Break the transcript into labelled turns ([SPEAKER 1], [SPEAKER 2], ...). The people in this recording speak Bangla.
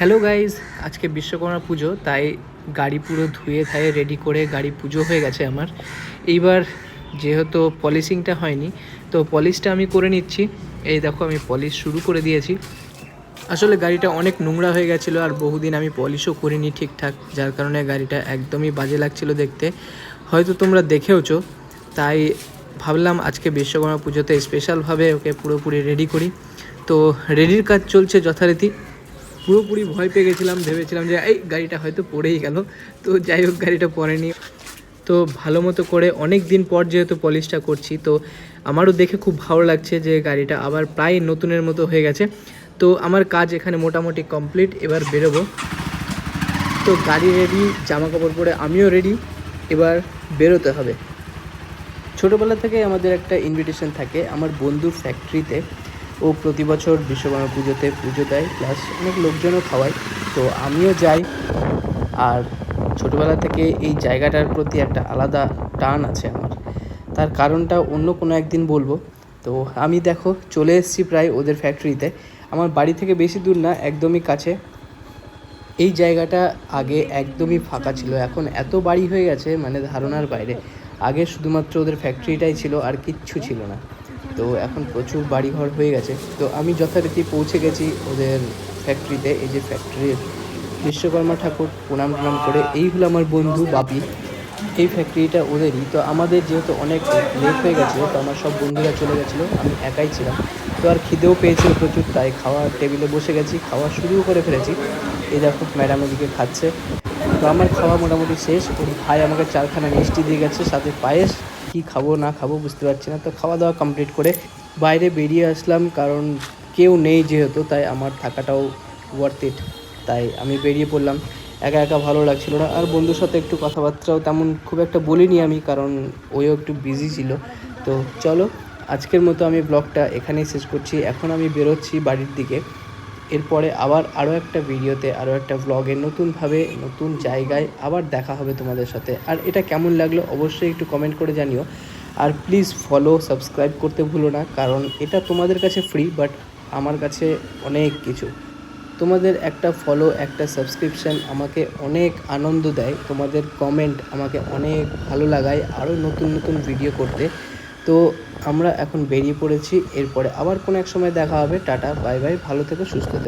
[SPEAKER 1] হ্যালো গাইজ আজকে বিশ্বকর্মা পুজো, তাই গাড়ি পুরো ধুয়ে থায়ে রেডি করে গাড়ি পুজো হয়ে গেছে আমার। এইবার যেহেতু পলিশিংটা হয়নি, তো পলিশটা আমি করে নিচ্ছি। এই দেখো, আমি পলিশ শুরু করে দিয়েছি। আসলে গাড়িটা অনেক নোংরা হয়ে গেছিল আর বহুদিন আমি পলিশও করিনি ঠিকঠাক, যার কারণে গাড়িটা একদমই বাজে লাগছিল দেখতে। হয়তো তোমরা দেখেওছো, তাই ভাবলাম আজকে বিশ্বকর্মা পুজোতে স্পেশালভাবে ওকে পুরোপুরি রেডি করি। তো রেডির কাজ চলছে যথারীতি। পুরোপুরি ভয় পেয়ে গেছিলাম, ভেবেছিলাম যে, এই, গাড়িটা হয়তো পড়েই গেল। তো যাই হোক, গাড়িটা পড়েনি। তো ভালো মতো করে অনেক দিন পর যেহেতু পলিশটা করছি, তো আমারও দেখে খুব ভালো লাগছে যে, গাড়িটা আবার প্রায় নতুনের মতো হয়ে গেছে। তো আমার কাজ এখানে মোটামুটি কমপ্লিট এবার বেরোবো। তো গাড়ি রেডি জামা কাপড় পরে আমিও রেডি এবার বেরোতে হবে। ছোটোবেলা থেকে আমাদের একটা ইনভিটেশন থাকে, আমার বন্ধুর ফ্যাক্টরিতে ও প্রতি বছর বিশ্বকর্মা পুজোতে পুজো দেয় প্লাস অনেক লোকজনও খাওয়ায়। তো আমিও যাই। আর ছোটোবেলা থেকে এই জায়গাটার প্রতি একটা আলাদা টান আছে আমার। তার কারণটা অন্য কোনো একদিন বলব। তো আমি দেখো, চলে এসেছি প্রায় ওদের ফ্যাক্টরিতে আমার বাড়ি থেকে বেশি দূর না, একদমই কাছে। এই জায়গাটা আগে একদমই ফাঁকা ছিল। এখন এত বাড়ি হয়ে গেছে মানে ধারণার বাইরে। আগে শুধুমাত্র ওদের ফ্যাক্টরিটাই ছিল, আর কিচ্ছু ছিল না। তো এখন প্রচুর বাড়িঘর হয়ে গেছে। তো আমি যথারীতি পৌঁছে গেছি ওদের ফ্যাক্টরিতে এই যে ফ্যাক্টরির বিশ্বকর্মা ঠাকুর, প্রণাম প্রণাম করে। এই হলো আমার বন্ধু বাপি। এই ফ্যাক্টরিটা ওদেরই। তো আমাদের যেহেতু অনেক লেট হয়ে গেছিল তো আমার সব বন্ধুরা চলে গেছিল। আমি একাই ছিলাম। তো আর খিদেও পেয়েছিল প্রচুর, তাই খাওয়ার টেবিলে বসে গেছি। খাওয়া শুরুও করে ফেলেছি। এই দেখো ম্যাডাম এদিকে খাচ্ছে। তো আমার খাওয়া মোটামুটি শেষ। ওর ভাই আমাকে চারখানা মিষ্টি দিয়ে গেছে, সাথে পায়েস কি খাব, না খাব বুঝতে পারছি না। তো খাওয়া দাওয়া কমপ্লিট করে বাইরে বেরিয়ে আসলাম কারণ কেউ নেই যেহেতু, তাই আমার থাকাটাও ওয়ার্থ ইট তাই আমি বেরিয়ে পড়লাম। একা একা ভালো লাগছিল না। আর বন্ধুর সাথে একটু কথাবার্তাও তেমন খুব একটা বলিনি আমি, কারণ ওইও একটু বিজি ছিল। তো চলো, আজকের মতো আমি ব্লগটা এখানেই শেষ করছি। এখন আমি বেরোচ্ছি বাড়ির দিকে। এরপরে আবার আরও একটা ভিডিওতে আরও একটা ব্লগে নতুনভাবে, নতুন জায়গায় আবার দেখা হবে তোমাদের সাথে। আর এটা কেমন লাগল অবশ্যই একটু কমেন্ট করে জানিও। আর প্লিজ ফলো সাবস্ক্রাইব করতে ভুলো না, কারণ এটা তোমাদের কাছে ফ্রি বাট আমার কাছে অনেক কিছু। তোমাদের একটা ফলো একটা সাবস্ক্রিপশন আমাকে অনেক আনন্দ দেয়। তোমাদের কমেন্ট আমাকে অনেক ভালো লাগায় আরও নতুন নতুন ভিডিও করতে। তো আমরা এখন বেরিয়ে পড়েছি। এরপরে আবার কোনো এক সময় দেখা হবে। টাটা, বাই বাই, ভালো থেকো, সুস্থ থেকো।